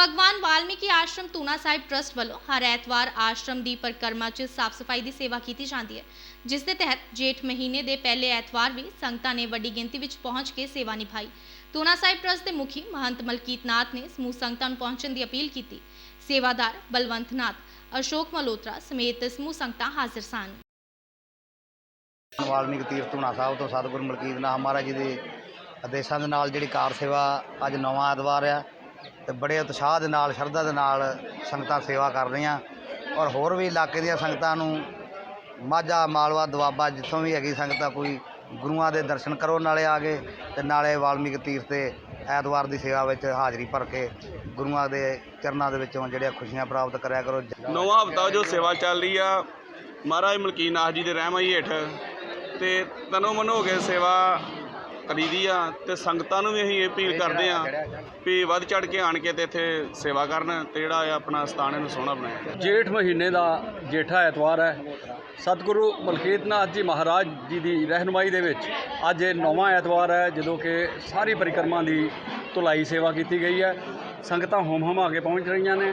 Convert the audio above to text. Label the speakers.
Speaker 1: ਭਗਵਾਨ ਵਾਲਮੀਕੀ ਆਸ਼ਰਮ ਤੂਨਾ ਸਾਹਿਬ ਟਰਸਟ ਵੱਲੋਂ ਹਰ ਐਤਵਾਰ ਆਸ਼ਰਮ ਦੀ ਪਰਿਕਰਮਾ 'ਚ ਸਾਫ਼ ਸਫ਼ਾਈ ਦੀ ਸੇਵਾ ਕੀਤੀ ਜਾਂਦੀ ਹੈ, ਜਿਸ ਦੇ ਤਹਿਤ ਜੇਠ ਮਹੀਨੇ ਦੇ ਪਹਿਲੇ ਐਤਵਾਰ ਵੀ ਸੰਗਤਾਂ ਨੇ ਵੱਡੀ ਗਿਣਤੀ ਵਿੱਚ ਪਹੁੰਚ ਕੇ ਸੇਵਾ ਨਿਭਾਈ। ਤੂਨਾ ਸਾਹਿਬ ਟਰਸਟ ਦੇ ਮੁਖੀ ਮਹੰਤ ਮਲਕੀਤ ਨੇ ਸਮੂਹ ਸੰਗਤਾਂ ਨੂੰ ਪਹੁੰਚਣ ਦੀ ਅਪੀਲ ਕੀਤੀ। ਸੇਵਾਦਾਰ ਬਲਵੰਤ ਨਾਥ, ਅਸ਼ੋਕ ਮਲੋਤਰਾ ਸਮੇਤ ਸਮੂਹ ਸੰਗਤਾਂ ਹਾਜ਼ਰ ਸਨ।
Speaker 2: ਵਾਲਮੀਕ ਤੀਰਥ ਧੂਣਾ ਸਾਹਿਬ ਤੋਂ ਸਤਿਗੁਰੂ ਮਲਕੀਤ ਨਾਥ ਮਹਾਰਾਜ ਜੀ ਦੇ ਆਦੇਸ਼ਾਂ ਦੇ ਨਾਲ ਜਿਹੜੀ ਕਾਰ ਸੇਵਾ ਅੱਜ ਨਵਾਂ ਐਤਵਾਰ ਆ ਤੇ ਬੜੇ ਉਤਸ਼ਾਹ ਦੇ ਨਾਲ, ਸ਼ਰਧਾ ਦੇ ਨਾਲ ਸੰਗਤਾਂ ਸੇਵਾ ਕਰ ਰਹੀਆਂ। ਔਰ ਹੋਰ ਵੀ ਇਲਾਕੇ ਦੀਆਂ ਸੰਗਤਾਂ ਨੂੰ ਮਾਝਾ, ਮਾਲਵਾ, ਦੁਆਬਾ ਜਿੱਥੋਂ ਵੀ ਹੈਗੀ ਸੰਗਤਾਂ, ਕੋਈ ਗੁਰੂਆਂ ਦੇ ਦਰਸ਼ਨ ਕਰੋ, ਨਾਲੇ ਆ ਗਏ ਤੇ ਨਾਲੇ ਵਾਲਮੀਕ ਤੀਰਥ ਤੇ ਐਤਵਾਰ ਦੀ ਸੇਵਾ ਵਿੱਚ ਹਾਜ਼ਰੀ ਭਰ ਕੇ ਗੁਰੂਆਂ ਦੇ ਚਰਨਾਂ ਦੇ ਵਿੱਚੋਂ ਜਿਹੜੀਆਂ ਖੁਸ਼ੀਆਂ ਪ੍ਰਾਪਤ ਕਰਿਆ ਕਰੋ।
Speaker 3: ਨੌਵਾਂ ਹਫਤਾ ਜੋ ਸੇਵਾ ਚੱਲ ਰਹੀ ਆ, ਮਹਾਰਾਜ ਮਲਕੀਨ ਨਾਥ ਜੀ ਦੇ ਰਹਿਮਾਈ ਹੇਠ ਤੇ ਤਨੋ ਮਨ ਹੋ ਕੇ ਸੇਵਾ ਕਰੀਦੀ ਆ ਤੇ ਸੰਗਤਾਂ ਨੂੰ ਵੀ ਅਸੀਂ ਅਪੀਲ ਕਰਦੇ ਆ ਵੀ ਵੱਧ ਚੜ ਕੇ ਆਣ ਕੇ ਤੇ ਇੱਥੇ ਸੇਵਾ ਕਰਨ ਤੇ ਜਿਹੜਾ ਇਹ ਆਪਣਾ ਸਥਾਨ ਇਹਨੂੰ ਸੋਹਣਾ ਬਣਾਇਆ
Speaker 4: ਜੇਠ ਮਹੀਨੇ ਦਾ ਜੇਠਾ ਐਤਵਾਰ ਹੈ। ਸਤਿਗੁਰੂ ਮਲਕੀਤ ਨਾਥ ਜੀ ਮਹਾਰਾਜ ਜੀ ਦੀ ਰਹਿਨਮਾਈ ਦੇ ਵਿੱਚ ਅੱਜ ਇਹ ਨੌਵਾਂ ਐਤਵਾਰ ਹੈ, ਜਦੋਂ ਕਿ ਸਾਰੀ ਪਰਿਕਰਮਾ ਦੀ ਧੁਲਾਈ ਸੇਵਾ ਕੀਤੀ ਗਈ ਹੈ। ਸੰਗਤਾਂ ਹੋਮ ਆ ਕੇ ਪਹੁੰਚ ਰਹੀਆਂ ਨੇ।